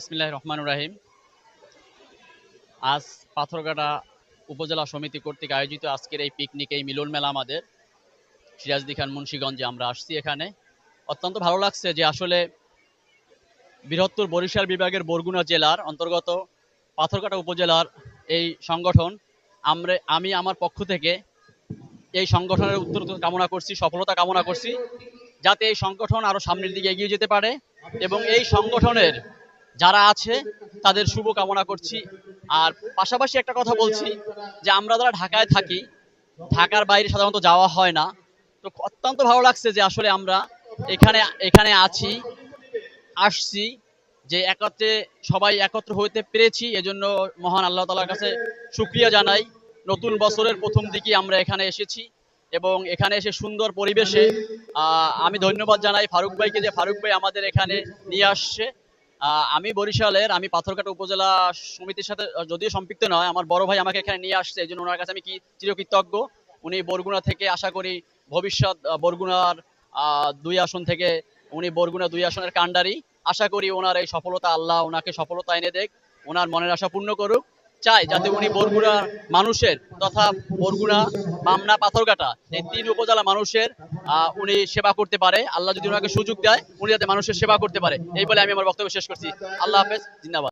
ইসমিল্লাহ রহমান রাহিম। আজ পাথরঘাটা উপজেলা সমিতি কর্তৃক আয়োজিত আজকের এই পিকনিক এই মিলন মেলা আমাদের সিরাজদি খান মুন্সীগঞ্জে আমরা আসছি এখানে। অত্যন্ত ভালো লাগছে যে আসলে বৃহত্তর বরিশাল বিভাগের বরগুনা জেলার অন্তর্গত পাথরঘাটা উপজেলার এই সংগঠন আমরা, আমি আমার পক্ষ থেকে এই সংগঠনের উত্তর কামনা করছি, সফলতা কামনা করছি, যাতে এই সংগঠন আরও সামনের দিকে এগিয়ে যেতে পারে এবং এই সংগঠনের যারা আছে, তাদের শুভ কামনা করছি। আর পাশাপাশি একটা কথা বলছি, যে আমরা যারা ঢাকায় থাকি, ঢাকার বাইরে সাধারণত যাওয়া হয় না, তো অত্যন্ত ভালো লাগছে যে আসলে আমরা এখানে এখানে আছি, আসছি, যে একত্রে, সবাই একত্র হইতে পেরেছি, এজন্য মহান আল্লাহ তালার কাছে শুক্রিয়া জানাই। নতুন বছরের প্রথম দিকে আমরা এখানে এসেছি, এবং এখানে এসে সুন্দর পরিবেশে আমি ধন্যবাদ জানাই ফারুক ভাইকে যে ফারুক ভাই আমাদের এখানে নিয়ে আসছে। আমি বরিশালের, আমি পাথরঘাটা উপজেলা সমিতির সাথে যদিও সম্পৃক্ত নয়, আমার বড় ভাই আমাকে এখানে নিয়ে আসছে, এই জন্য ওনার কাছে আমি কি চিরকৃতজ্ঞ? উনি বরগুনা থেকে আশা করি ভবিষ্যৎ বরগুনার দুই আসন থেকে উনি বরগুনা দুই আসনের কাণ্ডারি। আশা করি ওনার এই সফলতা আল্লাহ ওনাকে সফলতা এনে দেখ, ওনার মনের আশা পূর্ণ করুক। চাই যাতে উনি বরগুনা মানুষের তথা বরগুনা বামনা পাথরঘাটা, এই তিন উপজেলা মানুষের উনি সেবা করতে পারে। আল্লাহ যদি ওনাকে সুযোগ দেয়, উনি যাতে মানুষের সেবা করতে পারে। এই বলে আমি আমার বক্তব্য শেষ করছি। আল্লাহ হাফেজ, জিন্দাবাদ।